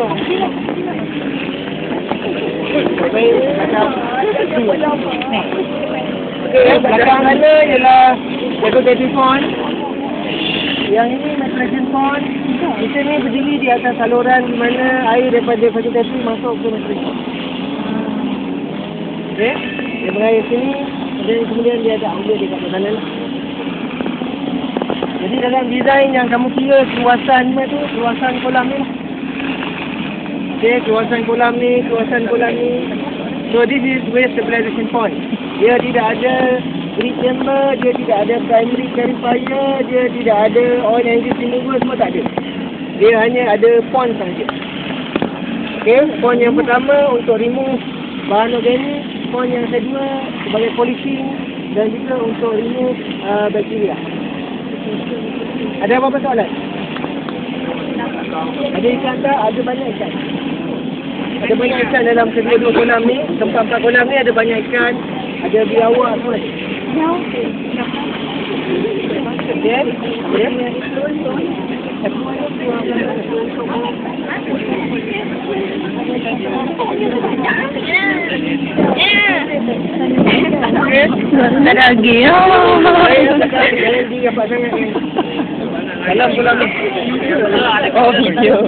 Okey, belakang sana ialah jaga telefon. Yang ini nitrogen pond. Kita ni berdiri di atas saluran di mana air daripada fasilitasi masuk ke nitrogen. Okey, dia mengalir sini dan kemudian dia ada ambil dekat sana lah. Jadi dalam design yang kamu kira keluasan tu, keluasan kolam ni lah. Okey, keluasan kolam ni, keluasan kolam ni. So this is waste stabilization point. Dia tidak ada grid chamber, dia tidak ada primary clarifier, dia tidak ada oil engine remover, semua tak ada. Dia hanya ada pond sahaja. Okey, pond yang pertama untuk remove bahan organik, pond yang kedua sebagai polishing dan juga untuk remove uh, bakteria. Ada apa-apa soalan? Ada ikan tak? Ada banyak ikan. Ada banyak ikan dalam kedua dua kolam ni. Tempat empat kolam ni ada banyak ikan. Ada biawak semua. Okey? Okey? Tak ada lagi. Jangan jangan tinggi Oh, video.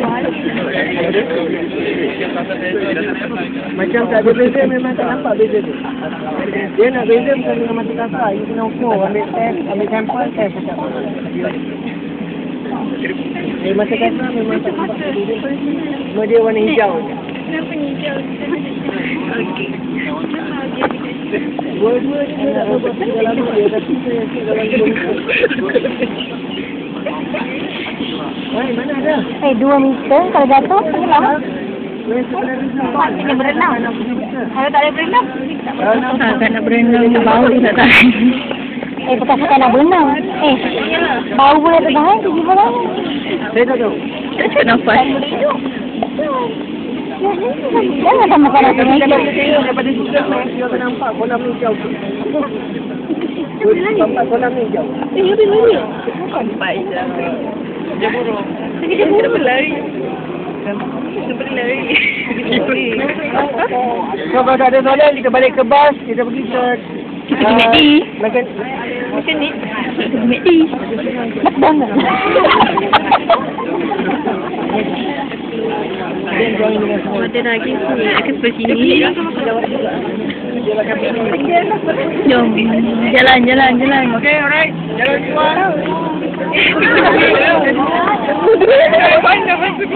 Macam tak ada beza memang tak nampak beza tu. Dia nak beza bukan dengan mata kasar. You kena ukur. Ambil test, ambil sampel, test macam Eh, mata kasar memang tak nampak beza. Cuma dia warna hijau. Kenapa ni hijau? Okey. Dua-dua dia tak tahu berapa dalam dia. Tapi saya yakin dalam dua Wai, mana ada? Eh, dua meter kalau jatuh, tenggelam. Sebelah Rizal. Kena berenang. Kalau tak boleh berenang, tak boleh. Ah, tak nak berenang, bau dia tak tahan. Eh, bukan saya nak berenang. Eh, bau pun tak tahan, tu gimana? Saya tak tahu. Tak nampak. Jangan sama kalau saya kita daripada dia akan nampak kolam ni. Nampak kolam ni hijau. Eh, dia lari. Baik je. Dia burung. Dia Kenapa lari? Kenapa lari? So kalau tak ada soalan, kita balik ke bas, kita pergi ke... Kita pergi McD. Makan... Macam ni. Kita pergi McD. Dia join dengan semua. Ada lagi ni. Akan sebelah sini. Jom. Jalan, jalan, jalan. Okay, alright. Jalan keluar. Давай, давай,